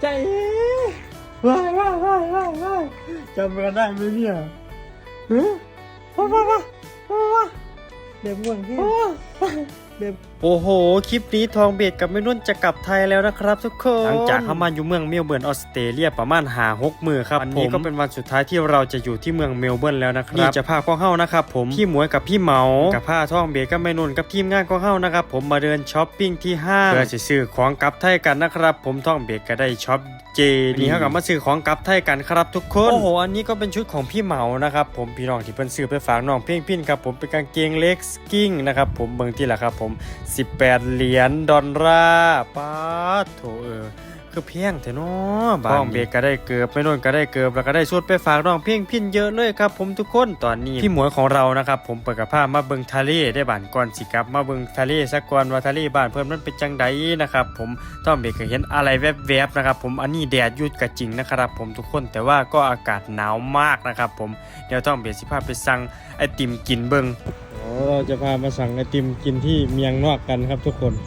ใจว้ายว้ายว้ายว้ายว้ายจำกันได้ไหมเนี่ยฮะว้ายว้ายว้ายว้ายว้ายเด็กม่วงที่เด็กโอ้โห คลิปนี้ทองเบดกับไม่นุ่นจะกลับไทยแล้วนะครับทุกคน หลังจากเข้ามาอยู่เมืองเมลเบิร์นออสเตรเลียประมาณหาหกมือครับวันนี้ก็เป็นวันสุดท้ายที่เราจะอยู่ที่เมืองเมลเบิร์นแล้วนะครับนี่จะพาข้องเฮ้านะครับผมพี่หมวยกับพี่เหมา กับผ้าทองเบดกับไม่นุ่นกับทีมงานข้องเฮ้านะครับผมมาเดินช้อปปิ้งที่ห้างเพื่อจะซื้อของกลับไทยกันนะครับผมทองเบดก็ได้ช็อปเจนี่เขากับมาซื้อของกลับไทยกันครับทุกคนโอ้โหอันนี้ก็เป็นชุดของพี่เหมานะครับผมพี่น้องที่เพิ่นซื้อไปฝากน้องเพ่งพินครับผมเป็นกางเกงเล็กสกิ้งนะครับผมเบิ่งที่ละครับผม18 เหรียญดอลลาร์ป้าดโถเออคือเพียงแต่น้อบ้านเบกก็ได้เกือบไม่โน่นก็ได้เกือบแล้วก็ได้ชุดไปฝากน้องเพียงพินเยอะเลยครับ ผมทุกคนตอนนี้พี่หมวยของเรานะครับผมเปิดกับผ้ามาเบิงทะเลได้บ้านก่อนสิครับมาเบิงทะเลสักก่อนว่าทะเลบ้านเพิ่นมันเป็นจังใดนะครับผมต้องเบกก็เห็นอะไรแวบๆนะครับผมอันนี้แดดอยุดกะจริงนะครับผมทุกคนแต่ว่าก็อากาศหนาวมากนะครับผมเดี๋ยวต้องเบกสิพาไปสั่งไอติมกินเบิง เราจะพามาสั่งไอติมกินที่เมียงนอกกันครับทุกคน ไ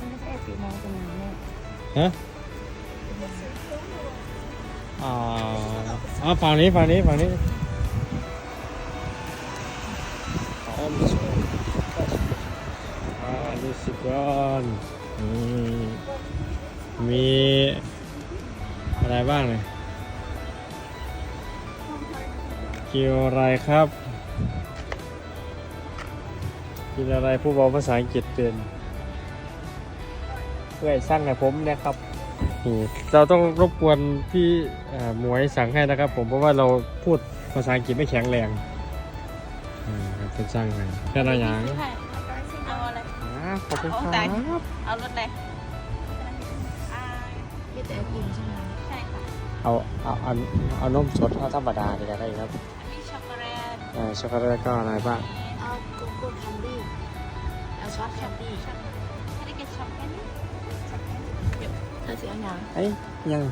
ม่ใช่สีมองเป็นอย่านี้ฮะอ่าอ่าฝั่งนี้ฝั่งนี้ฝั่งนี้อ่าดูสิก่อนมีอะไรบ้างเนี่ยเกี่ยวอะไรครับ กินอะไรผู้บอกภาษาอังกฤษเป็นเพื่อให้สั่งให้ผมเนะครับนี่เราต้องรบกวนพี่เอ่อหมวยสั่งให้นะครับ ผมเพราะว่าเราพูดภาษาอังกฤษไม่แข็งแรงอืมครับเป็นสั่งให้แค่นั้นอย่างใช่เอาอะไรอ่าขอบคุณคเอารัแต่บเอารถอะไรอ่าพี่แต่กินใช่ไหมใช่ค่ะเอาเอาเอาเอานมสดเอาธรรมดาดีก็ได้ครับอันนี้ช็อกโกแลตเอ่อช็อกโกแลตก็อะไรบ้างเอาโกโก้ แคนดี้เอาช็อกแคนดี้อันนี้ก็ช็อกแคนดี้ช็อกแคนดี้เดี๋ยวเอาสีอันยังเอ้ยยัง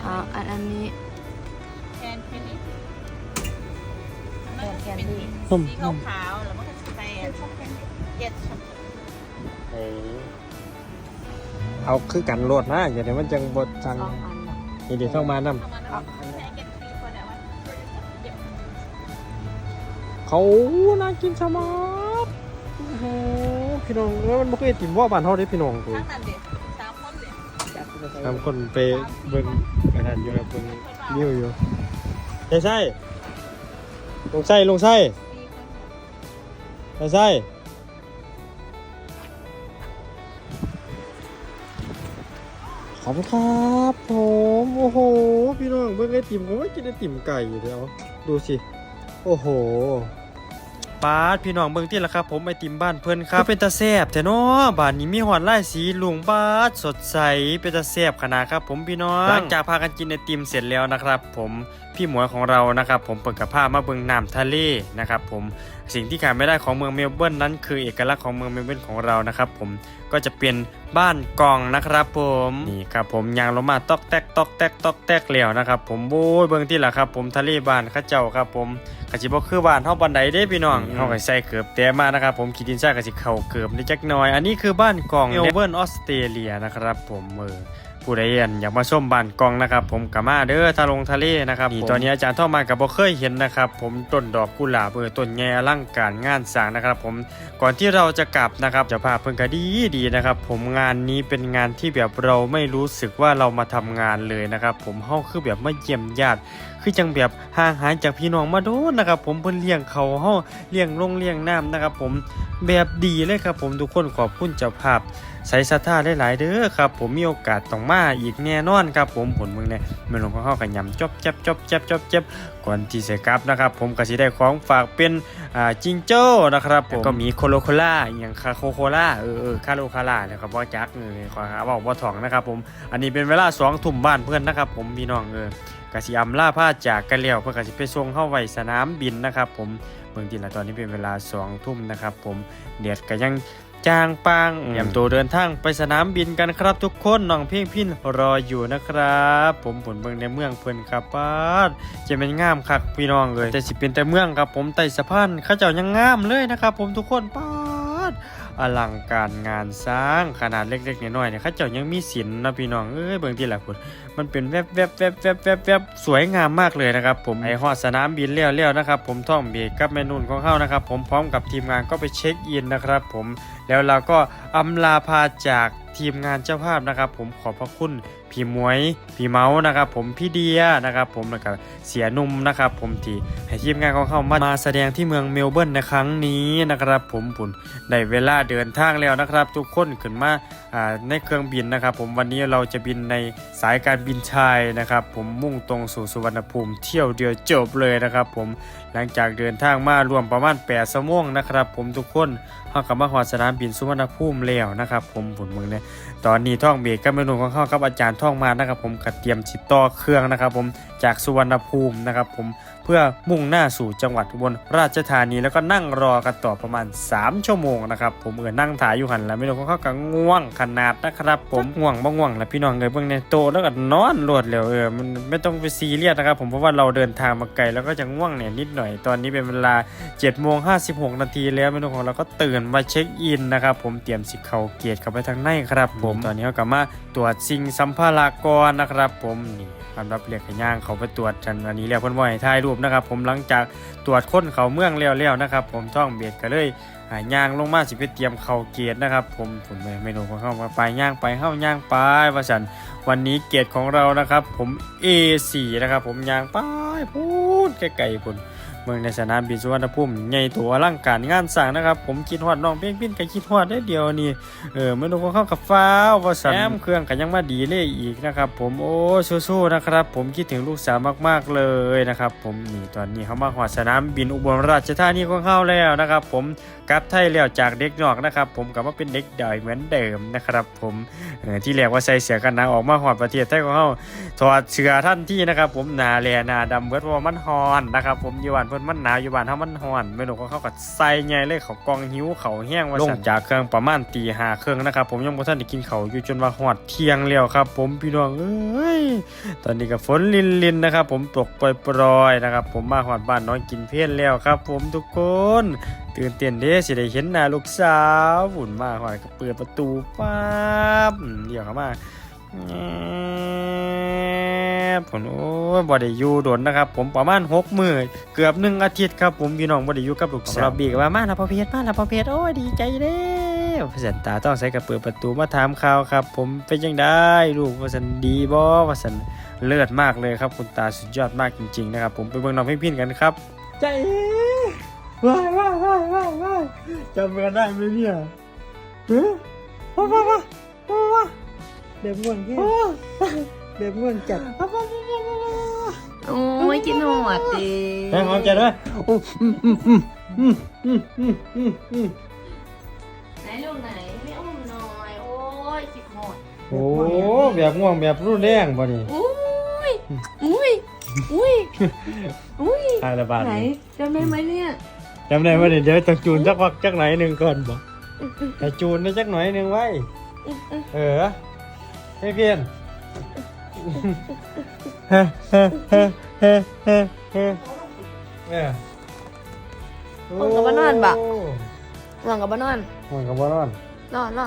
เอาอันอันนี้แคนแคนดี้แคนดี้ส้มสีขาวๆแล้วมันก็จะเป็นช็อกแคนดี้เย็ดช็อกเอ้ยเอาคือกันโลดนะอย่าเดี๋ยวมันจังบดสั่งสองอันน่ะนี่เดี๋ยวเข้ามานํเข้ามาแล้วใช้เก็ตฟรีคนเดียวเดี๋ยวเขาน่ากินสมาร์ทโอ้ โหพี่น้องแล้วมันบ่เคยติ่มว่าบ้านเฮาได้พี่น้องกูทั้งนั้นเด็กสามคนเด็กทำคนไปเบิ่งกระดานอยู่ครับเบิ่งวิวอยู่ใช่ใช่ลงไส้ลงไส้ใช่ใช่ขอบคุณครับผมโอ้โห พี่น้องเบิ่งไอติมผมว่ากินไอติมไก่อยู่เดี๋ยวดูสิ โอ้โห ปาดพี่น้องเบิ่งที่ละครับ ผมไอติมบ้านเพิ่นครับเป็นตาแซ่บแต่เนาะบ้านนี้มีหอดลายสีลุงบาดสดใสเป็นตาแซ่บขนาดครับ ผมพี่น้องหลังจากพากันกินไอติมเสร็จแล้วนะครับ ผมพี่หมวยของเรานะครับ ผมเปิดกับผ้ามาเบิ่งน้ำทะเลนะครับ ผมสิ่งที่ขาดไม่ได้ของเมืองเมลเบิร์นนั้นคือเอกลักษณ์ของเมืองเมลเบิร์นของเรานะครับ ผมก็จะเป็นบ้านกองนะครับผมนี่ครับผมยางลงมาตอกแตกตอกแตกตอกแตกแล้วนะครับ ผมโบ้ยเบิ่งที่ละครับ ผมทะเลบ้านเข้าเจ้าครับผม กะสิบ่คือบ้านเฮาบันไดเด้พี่น้องเฮาก็ใส่เกือบแต่มานะครับผมขีดินซ่ากะสิเข้าเกือบได้จักหน่อย อันนี้คือบ้านกองเมลเบิร์นออสเตรเลียนะครับผมเออผู้ใดอันอยากมาชมบ้านกองนะครับ ผมก็มาเด้อทาลงทะเลนะครับนี่ตอนนี้อาจารย์ท่อมาก็บ่เคยเห็นนะครับ ผมต้นดอกกุหลาบเออต้นแงอลังการงานสร้างนะครับ ผมก่อนที่เราจะกลับนะครับเจะพาพเพิ่นก็ดีดีนะครับ ผมงานนี้เป็นงานที่แบบเราไม่รู้สึกว่าเรามาทำงานเลยนะครับ ผมเฮาคือแบบมาเยี่ยมญาติ คือจังแบบห่างหายจากพี่น้องมาโดนนะครับ ผมเพิ่นเลี้ยงเขาเฮาเลี้ยงลงเลี้ยงน้ำนะครับ ผมแบบดีเลยครับ ผมทุกคนขอบคุณเจ้าภาพใส่ศรัทธาหลายๆเด้อครับ ผมมีโอกาสต้องมาอีกแน่นอนครับ ผมผลมึงเนี่ยแม่นหลวงของเฮากันยำจบจับจบจับจบจับก่อนที่จะกลับนะครับ ผมก็สิได้ของฝากเป็นอ่าจิงโจ้นะครับผมก็มีโคโลโคล่าอย่างคาโคโคล่าเออเออคาโลคาล่านะครับบ่จักเออขอหาบอกบ่ถ่องนะครับ ผมอันนี้เป็นเวลา2ทุ่มบ้านเพื่อนนะครับ ผมพี่น้องเออ กสิอำลาผ้าจากกันแล้วเพื่อกสิไปส่งเข้าไว้สนามบินนะครับผมเบื้องต้นแล้วตอนนี้เป็นเวลาสองทุ่มนะครับผมเดียดก็ยังจางปังเตรียมตัวเดินทางไปสนามบินกันครับทุกคนน้องเพียงพินรออยู่นะครับ ผมผลเบิ่งในเมืองเพิ่นครับป้าดจะเป็นงามคักพี่น้องเลยแต่สิเป็นแต่เมืองครับผมไต่สะพานเข้าเจ้ายังงามเลยนะครับผมทุกคนป้าด อลังการงานสร้างขนาดเล็กๆน้อยๆเนี่ยเขาเจ้ายังมีศิลป์นะพี่น้องเอ้ยเบิ่งที่ละคุณมันเป็นแวบแวบแวบแวบแวบแวบสวยงามมากเลยนะครับผมไอฮอดสนามบินเลี้ยวๆนะครับผมท่องเบรกกับเมนูนของเขานะครับผมพร้อมกับทีมงานก็ไปเช็คอินนะครับผมแล้วเราก็อำลาพาจากทีมงานเจ้าภาพนะครับผมขอบพระคุณ พี่มวย พี่เมาส์นะครับผมพี่เดียนะครับผมแล้วก็เสียนุ่มนะครับผมที่ให้ทีมงานของเขามามาแสดงที่เมืองเมลเบิร์นในครั้งนี้นะครับผมผุนได้เวลาเดินทางแล้วนะครับ ทุกคนขึ้นมาาในเครื่องบินนะครับ ผมวันนี้เราจะบินในสายการบินชายนะครับ ผมมุ่งตรงสู่สุวรรณภูมิเที่ยวเดียวจบเลยนะครับ ผมหลังจากเดินทางมารวมประมาณ8ชั่วโมงนะครับ ผมทุกคนเฮากับมาฮอดสนามบินสุวรรณภูมิแล้วนะครับ ผมผุนเมืองเนี่ยตอนนี้ท่องเบรกกับเมนูของเขากับอาจารย์ท่องมานะครับผมก็เตรียมติดต่อเครื่องนะครับผมจากสุวรรณภูมินะครับผมเพื่อมุ่งหน้าสู่จังหวัดอุบลราชธานีแล้วก็นั่งรอกันต่อประมาณ 3 ชั่วโมงนะครับผมเออนั่งถ่ายอยู่หันแล้วเมนูของเขาก็ง่วงขนาดนะครับผมง่วงบ่ง่วงแล้วพี่น้องเลยเบิ่งในโตแล้วก็นอนรวดเร็วเออมันไม่ต้องไปซีเรียสนะครับผมเพราะว่าเราเดินทางมาไกลแล้วก็จะง่วงเนี่ยนิดหน่อยตอนนี้เป็นเวลา7โมง56นาทีแล้วเมนูของเราก็ตื่นมาเช็คอินนะครับผมเตรียมสิเขาเกียรติเข้าไปทางในครับผมตอนนี้เรากลับมาตรวจสิ่งสัมภาระก่อนนะครับผมนี่สำหรับเรียกให้ย่างเขาไปตรวจกันอันนี้แล้วเพิ่นบ่ให้ถ่ายรูปนะครับ ผมหลังจากตรวจค้นเขาเมืองแล้วๆนะครับ ผมท่องเบียดก็เลยย่างลงมาสิไปเตรียมเข่าเกียรนะครับ ผมผมไม่ไม่รู้ว่าเข้ามาไปย่างไปเข้าย่างไปว่าสันวันนี้เกียรติของเรานะครับ ผม A4 นะครับ ผมย่างไปพูดไกลๆพุ่น เมืองในสนามบินสุวรรณภูมิใหญ่ตัวอลังการงานสร้างนะครับผมคิดฮอดน้องเพียงพินก็คิดฮอดได้เดียวนี่เออไม่รู้ว่าเข้ากับฟ้าวว่าสันแอมเครื่องก็ยังมาดีเลยอีกนะครับผมโอ้สู้ๆนะครับ ผมคิดถึงลูกสาวมากๆเลยนะครับผมนี่ตอนนี้เขามาหอดสนามบินอุบลราชธานีของเขาแล้วนะครับผม กลับไทยแล้วจากเด็กนอกนะครับ ผมกลับมาเป็นเด็กดอยเหมือนเดิมนะครับ ผมที่แรกว่าใส่เสื้อกันหนาวออกมาหอดประเทศไทยของเขาถอดเสื้อท่านที่นะครับ ผมหนาแลหนาดำเบิดเพราะว่ามันฮอนนะครับผมอยู่บ้านเพิ่นมันหนาวอยู่บ้านเฮามันฮอนแม่นกก็เขากับใส่ใหญ่เลยเขากองหิวเขาแห้งว่าลงจากเครื่องประมาณตีห้าเครื่องนะครับ ผมยังบ่ทันได้กินเขาอยู่จนว่าฮอดเที่ยงแล้วครับ ผมพี่น้องเอ้ยตอนนี้ก็ฝนลินๆนนะครับ ผมตกปล่อยๆนะครับ ผมมาฮอดบ้านน้องกินเพลนแล้วครับ ผมทุกคน ตื่นเต้นเด้สิได้เห็นหน้าลูกสาวหุ่นมาฮอดก็เปิดประตูปั๊บอืมเดี๋ยวเข้ามาแอบผมโอ้ยบ่ได้อยู่โดนนะครับ ผมประมาณหกมื้อเกือบหนึ่งอาทิตย์ครับผมพี่น้องบ่ได้อยู่กับลูกสาวเราบีกว่ามาละพอเพชรมาละพอเพชรโอ้ยดีใจเด้อพระสันตาต้องใส่กระเปิดประตูมาถามข่าวครับ ผมเป็นยังได้ลูกว่าสันดีบ่ว่าสันเลิศมากเลยครับคุณตาสุดยอดมากจริง ๆ นะครับ ผมไปเบิ่งน้องพี่พินกันครับใจ ว้ายว้ายว้ายว้ายว้ายจำกันได้ไหมเนี่ยเฮ้ยว้ายว้ายว้ายว้ายเดบง่วงแค่เดบง่วงจัดโอ้ยกินหนวดดิแม่หอมจัดไหมไหนลูกไหนไม่อุ้มหน่อยโอ้ยจิกหอดโอ้แบบง่วงแบบรุนแรงบ่นี่อุ้ยอุ้ยอุ้ยอุ้ยตายละบาทไหนจำได้ไหมเนี่ย จำได้ไหมเนี่ยเดี๋ยวต้องจูนจักวักจักไหนหนึ่งก่อนบอกแต่จูนได้จักหน่อยหนึ่งไว้ เออให้เพียนเฮ้เฮ้เฮ้เฮ้เฮ้เฮ้เออหวังกับบ้านนอนบะหวังกับบ้านนอนหวังกับบ้านนอนรอร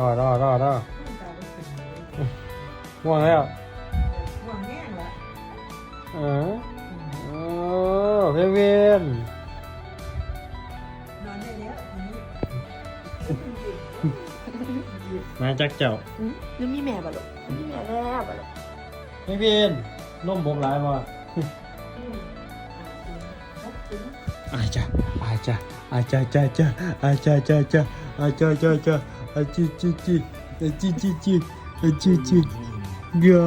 อรอรอรอรอง่วงแล้วง่วงแห้งละเออโอ้ เพียนเพียนนอนได้แล้ววันนี้มาจักเจ้าอืมแล้วมีแม่บ่ลูกมีแม่แล้วบ่ลูกเพียนเพียนนมบกหลายบ่อาจาอาจาอาจาจ้าจ้าอาจาจ้าจ้าอาจาจ้าจ้าอาจิจิจิอาจิจิจิอาจิจิยา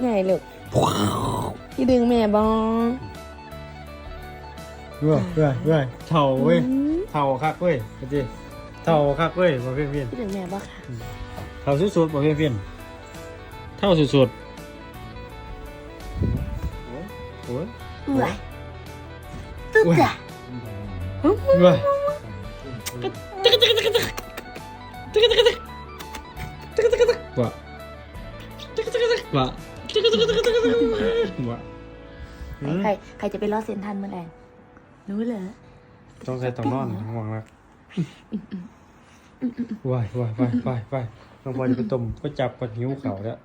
ไงลูก พี่ดึงแม่บองเว้ยเว้ยเว้ยเท่าเว้ยเท่าคักเว้ยอาจิเท่าคักเว้ยบ่เพียนเพียนพี่ดึงแม่บ่ค่ะเท่าสุดๆบ่เพียนเพียนเท่าสุดๆโอ้ยเอื่อยตึ๊ดจ้ะเว้ยว่าว่า ว่าใครใครใครจะไปรอดเซนทรันเมื่อไหร่รู้เหรอต้องใส่ต้องนอนห่วงละวายวายวายวายวายน้องพลอยจะไปต้มก็จับกับหิวเขาแล้ว